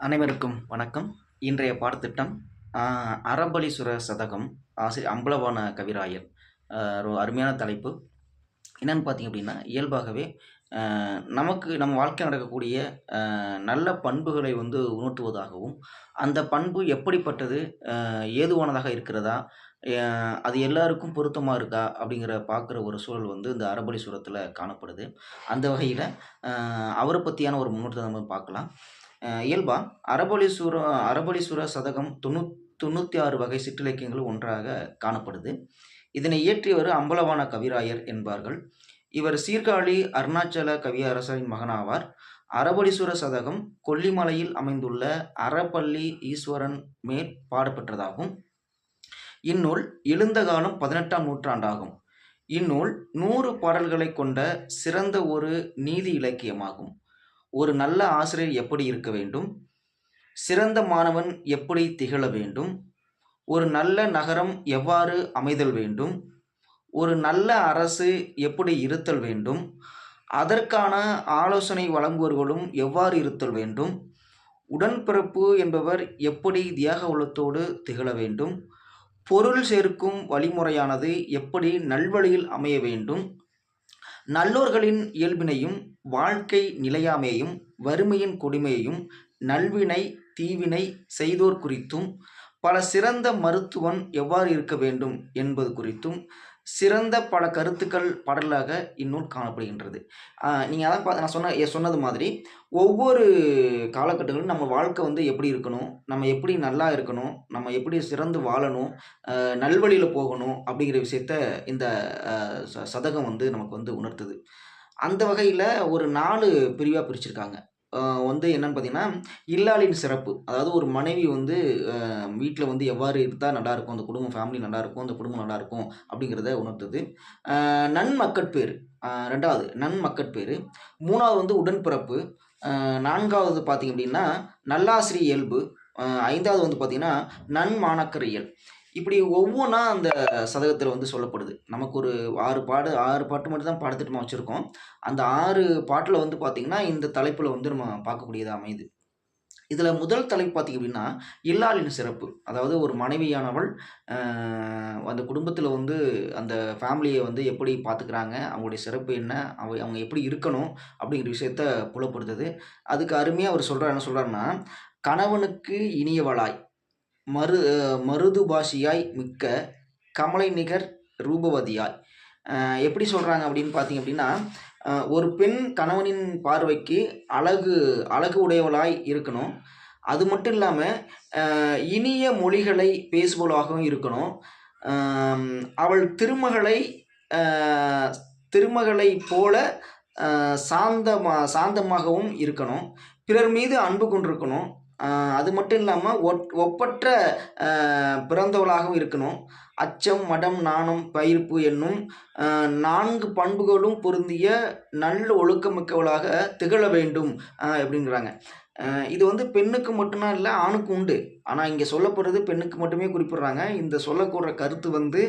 அனைவருக்கும் வணக்கம். இன்றைய பாடத்திட்டம் ஆஹ், அறபலீஸ்வர சதகம் ஆசிரியர் அம்பலவான கவிராயர். ஒரு அருமையான தலைப்பு. என்னென்னு பார்த்தீங்க அப்படின்னா இயல்பாகவே நமக்கு நம்ம வாழ்க்கையில் நடக்கக்கூடிய நல்ல பண்புகளை வந்து உணர்த்துவதாகவும் அந்த பண்பு எப்படிப்பட்டது ஏதுவானதாக இருக்கிறதா அது எல்லாருக்கும் பொருத்தமாக இருக்கா அப்படிங்கிற பார்க்குற ஒரு சூழல் வந்து இந்த அறபலீஸ்வரத்தில் காணப்படுது. அந்த வகையில் அவரை பற்றியான ஒரு முன்னோட்டத்தை நம்ம பார்க்கலாம். இயல்பா அரபலீஸ்வர அரபலீஸ்வர சதகம் தொண்ணூ தொண்ணூற்றி ஆறு வகை சிற்றிலக்கியங்கள் ஒன்றாக காணப்படுது. இதனை இயற்றியவர் அம்பலவான கவிராயர் என்பார்கள். இவர் சீர்காழி அருணாச்சல கவியரசரின் மகனாவார். அரபலீஸ்வர சதகம் கொல்லிமலையில் அமைந்துள்ள அறப்பள்ளி ஈஸ்வரன் மேல் பாடப்பெற்றதாகும். இந்நூல் எழுந்த காலம் பதினெட்டாம் நூற்றாண்டாகும். இந்நூல் நூறு பாடல்களை கொண்ட சிறந்த ஒரு நீதி இலக்கியமாகும். ஒரு நல்ல ஆசிரியர் எப்படி இருக்க வேண்டும்? சிறந்த மாணவன் எப்படி திகழ வேண்டும்? ஒரு நல்ல நகரம் எவ்வாறு அமைதல் வேண்டும்? ஒரு நல்ல அரசு எப்படி இருத்தல் வேண்டும்? அதற்கான ஆலோசனை வழங்குவர்களும் எவ்வாறு இருத்தல் வேண்டும்? உடன்பிறப்பு என்பவர் எப்படி தியாக உள்ளத்தோடு திகழ வேண்டும்? பொருள் சேர்க்கும் வழிமுறையானது எப்படி நல்வழியில் அமைய வேண்டும்? நல்லோர்களின் இயல்பினையும் வாழ்க்கை நிலையாமையையும் வறுமையின் கொடுமையையும் நல்வினை தீவினை செய்தோர் குறித்தும் பல சிறந்த மருத்துவன் எவ்வாறு இருக்க வேண்டும் என்பது குறித்தும் சிறந்த பல கருத்துக்கள் பாடலாக இந்நூல் காணப்படுகின்றது. நீங்கள் அதான் பா நான் சொன்ன சொன்னது மாதிரி ஒவ்வொரு காலகட்டங்களிலும் நம்ம வாழ்க்கை வந்து எப்படி இருக்கணும் நம்ம எப்படி நல்லா இருக்கணும் நம்ம எப்படி சிறந்து வாழணும் நல்வழியில் போகணும் அப்படிங்கிற விஷயத்த இந்த ச- சதகம் வந்து நமக்கு வந்து உணர்த்துது. அந்த வகையில் ஒரு நாலு பிரிவாக பிரிச்சிருக்காங்க. வந்து என்னன்னு பார்த்தீங்கன்னா இல்லாளின் சிறப்பு. அதாவது ஒரு மனைவி வந்து வீட்டில் வந்து எவ்வாறு இருந்தால் நல்லாயிருக்கும் அந்த குடும்பம் ஃபேமிலி நல்லாயிருக்கும் அந்த குடும்பம் நல்லாயிருக்கும் அப்படிங்கிறத உணர்த்துது நன்மக்கட்பேர் ரெண்டாவது நன்மக்கட்பேர் மூணாவது வந்து உடன்பிறப்பு. நான்காவது பார்த்தீங்க அப்படின்னா நல்லாசிரிய இயல்பு. ஐந்தாவது வந்து பார்த்தீங்கன்னா நன்மாணக்கரியல் இப்படி ஒவ்வொன்றா அந்த சதகத்தில் வந்து சொல்லப்படுது. நமக்கு ஒரு ஆறு பாடு ஆறு பாட்டு மட்டும் தான் பாடத்திட்டமாக வச்சுருக்கோம். அந்த ஆறு பாட்டில் வந்து பார்த்திங்கன்னா இந்த தலைப்பில் வந்து நம்ம பார்க்கக்கூடியதாக அமையுது. இதில் முதல் தலைப்பு பார்த்திங்க அப்படின்னா இல்லாளின் சிறப்பு. அதாவது ஒரு மனைவியானவள் அந்த குடும்பத்தில் வந்து அந்த ஃபேமிலியை வந்து எப்படி பார்த்துக்கிறாங்க அவங்களுடைய சிறப்பு என்ன அவ அவங்க எப்படி இருக்கணும் அப்படிங்கிற விஷயத்த புலப்படுத்துது. அதுக்கு அருமையாக அவர் சொல்கிறார் என்ன சொல்கிறாருன்னா கணவனுக்கு இனியவளாய். மரு அஹ், மருதுபாஷியாய் மிக்க கமலை நிகர் ரூபவதியாய் எப்படி சொல்கிறாங்க அப்படின்னு பார்த்தீங்க அப்படின்னா ஒரு பெண் கணவனின் பார்வைக்கு அழகு அழகு உடையவளாய் இருக்கணும். அது மட்டும் இல்லாமல் இனிய மொழிகளை பேசுபவளாகவும் இருக்கணும். அவள் திருமகளை திருமகளை போல சாந்தமாக சாந்தமா சாந்தமாகவும் இருக்கணும். பிறர் மீது அன்பு கொண்டிருக்கணும். அது மட்டும் இல்லாமல் ஒட் ஒப்பற்ற பிறந்தவளாகவும் இருக்கணும். அச்சம் மடம் நாணம் பயிர்ப்பு என்னும் நான்கு பண்புகளும் பொருந்திய நல்ல ஒழுக்கமிக்கவளாக திகழ வேண்டும் அப்படிங்கிறாங்க. இது வந்து பெண்ணுக்கு மட்டும்தான் இல்லை ஆணுக்கும் உண்டு. ஆனால் இங்கே சொல்லப்படுறது பெண்ணுக்கு மட்டுமே குறிப்பிடுறாங்க. இந்த சொல்லக்கூடுற கருத்து வந்து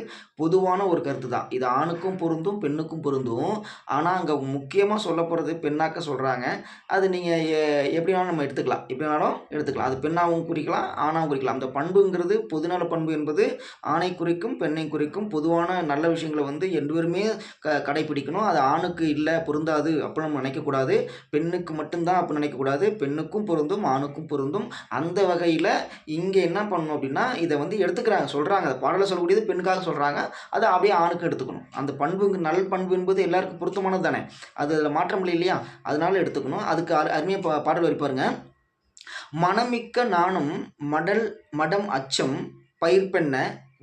பொதுவான ஒரு கருத்து தான். இது ஆணுக்கும் பொருந்தும் பெண்ணுக்கும் பொருந்தும். ஆனால் அங்கே முக்கியமாக சொல்லப்படுறது பெண்ணாக்க சொல்கிறாங்க அது நீங்கள் எப்படி வேணாலும் நம்ம எடுத்துக்கலாம். எப்படி வேணாலும் எடுத்துக்கலாம். அது பெண்ணாகவும் குறிக்கலாம் ஆணாகவும் குறிக்கலாம். அந்த பண்புங்கிறது பொதுநல பண்பு என்பது ஆணை குறிக்கும் பெண்ணை குறிக்கும். பொதுவான நல்ல விஷயங்களை வந்து எல்லோருமே க கடைப்பிடிக்கணும் அது ஆணுக்கு இல்லை பொருந்தாது அப்படின்னு நம்ம நினைக்கக்கூடாது. பெண்ணுக்கு மட்டும்தான் அப்படின்னு நினைக்கக்கூடாது. பெண்ணுக்கும் பொருந்தும் ஆணுக்கும் பொருந்தும். அந்த வகையில் இங்கே என்ன பண்ணணும் அப்படின்னா இதை வந்து எடுத்துக்கிறாங்க சொல்கிறாங்க அந்த பாடலை சொல்லக்கூடியது பெண்ணுக்காக சொல்கிறாங்க அதை அப்படியே ஆணுக்கு எடுத்துக்கணும். அந்த பண்புங்க நல் பண்பு என்பது எல்லாருக்கும் பொருத்தமானது தானே? அது அதில் மாற்றம் இல்லை இல்லையா? அதனால எடுத்துக்கணும். அதுக்கு அரு அருமையாக பா பாடல் வரிப்பாருங்க மனமிக்க நாணம் மடல் மடம் அச்சம் பயிர்பெண்ண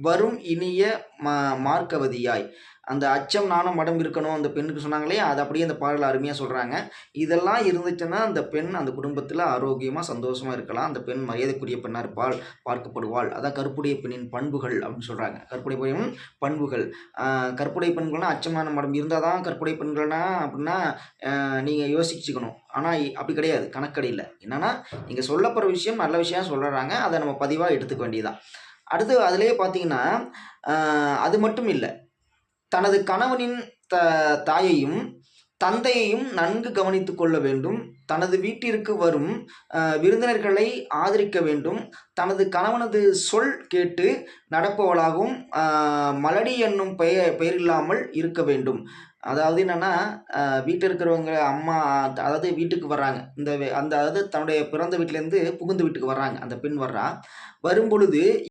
வரும் இனிய மா மார்க்கவதியாய். அந்த அச்சம் நாணம் மடம் இருக்கணும் அந்த பெண்ணுக்கு சொன்னாங்களே அது அப்படியே அந்த பாடல் அருமையாக சொல்கிறாங்க இதெல்லாம் இருந்துச்சுன்னா அந்த பெண் அந்த குடும்பத்தில் ஆரோக்கியமாக சந்தோஷமாக இருக்கலாம். அந்த பெண் மரியாதைக்குரிய பெண்ணாக இருப்பாள் பார்க்கப்படுவாள். அதான் கருப்புடைய பெண்ணின் பண்புகள் அப்படின்னு சொல்கிறாங்க கற்புடைய பெண்ணின் பண்புகள். கற்புடைய பெண்கள்னால் அச்சமான மடம் இருந்தால் தான் கற்புடைய பெண்கள்னா அப்படின்னா நீங்கள் யோசிச்சுக்கணும். ஆனால் அப்படி கிடையாது. கணக்கடையில் என்னென்னா இங்கே சொல்லப்படுற விஷயம் நல்ல விஷயம் சொல்கிறாங்க அதை நம்ம பதிவாக எடுத்துக்க வேண்டியதான் அடுத்து அதிலே பார்த்தீங்கன்னா அது மட்டும் இல்லை. தனது கணவனின் த தாயையும் தந்தையையும் நன்கு கவனித்து கொள்ள வேண்டும். தனது வீட்டிற்கு வரும் விருந்தினர்களை ஆதரிக்க வேண்டும். தனது கணவனது சொல் கேட்டு நடப்பவளாகவும் மலடி என்னும் பெயர் பெயரில்லாமல் இருக்க வேண்டும். அதாவது என்னென்னா வீட்டில் இருக்கிறவங்க அம்மா அதாவது வீட்டுக்கு வர்றாங்க. இந்த அந்த அதாவது தன்னுடைய பிறந்த வீட்டிலேருந்து புகுந்த வீட்டுக்கு வர்றாங்க. அந்த பெண் வர்றா. வரும்பொழுது